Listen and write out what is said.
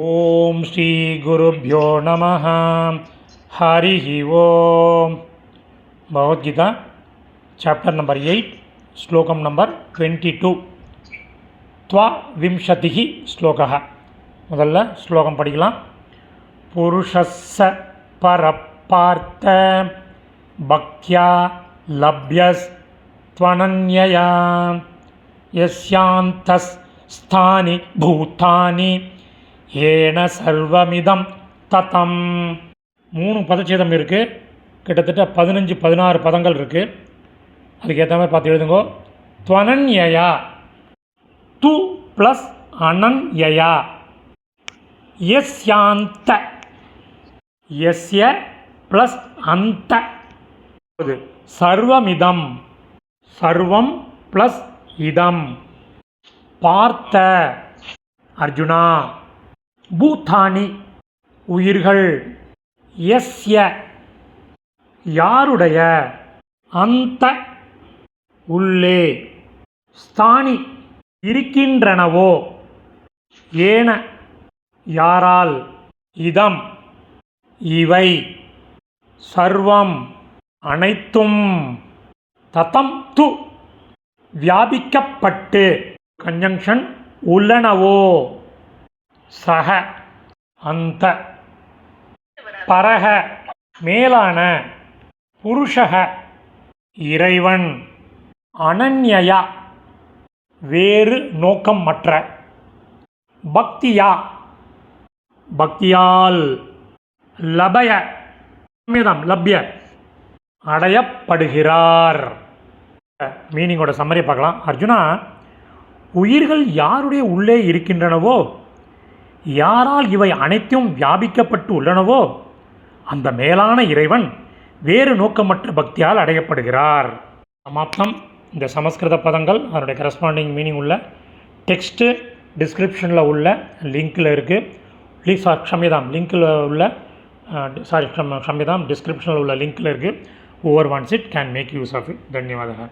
ॐ श्रीगुरुभ्यो नमः हरिः ओम् भगवद्गीता चाप्टर् नम्बर् एय्ट् श्लोकं नम्बर् ट्वेण्टि टु त्वाविंशतिः श्लोकः முதல்ல ஸ்லோகம் படிக்கலாம் புருஷஸ்ஸ பரப்பார்த்த பக்யா லப்யஸ் त्वनन्यया यस्यान्तस् स्थानि भूतानि ஏன சர்வமிதம் ததம். மூணு பதச்சேதம் இருக்குது கிட்டத்தட்ட பதினஞ்சு பதினாறு பதங்கள் இருக்குது அதுக்கு ஏற்ற மாதிரி பார்த்து எழுதுங்கோ. துவனன்யயா. து ப்ளஸ் அனன்யயா. எஸ்யாந்த. எஸ்ய ப்ளஸ் அந்த. சர்வமிதம். சர்வம் ப்ளஸ் இதம். பார்த்த. அர்ஜுனா. பூத்தானி உயிர்கள்? எஸ்ய. யாருடைய? அந்த. உள்ளே. ஸ்தானி இருக்கின்றனவோ? ஏன. யாரால்? இதம். இவை. சர்வம் அனைத்தும். ததம் து. வியாபிக்கப்பட்டு. கன்ஜங்ஷன் உள்ளனவோ? சக அந்த பரக மேலான புருஷக இறைவன் அனன்யயா வேறு நோக்கம் மற்ற பக்தியா பக்தியால் லபய மீதம் லப்ய அடையப்படுகிறார். மீனிங்கோட சம்மரி பார்க்கலாம். அர்ஜுனா உயிர்கள் யாருடைய உள்ளே இருக்கின்றனவோ யாரால் இவை அனைத்தும் வியாபிக்கப்பட்டு உள்ளனவோ அந்த மேலான இறைவன் வேறு நோக்கமற்ற பக்தியால் அடையப்படுகிறார். சமாப்தம். இந்த சமஸ்கிருத பதங்கள் அதனுடைய கரஸ்பாண்டிங் மீனிங் உள்ள டெக்ஸ்ட்டு டிஸ்கிரிப்ஷனில் உள்ள லிங்க்கில் இருக்குது ப்ளீஸ் க்ஷமிதாம். லிங்க்கில் உள்ள சாரி க்ஷமிதாம். டிஸ்கிரிப்ஷனில் உள்ள லிங்க்கில் இருக்குது over once it can make use of it தன்யவாதங்கள்.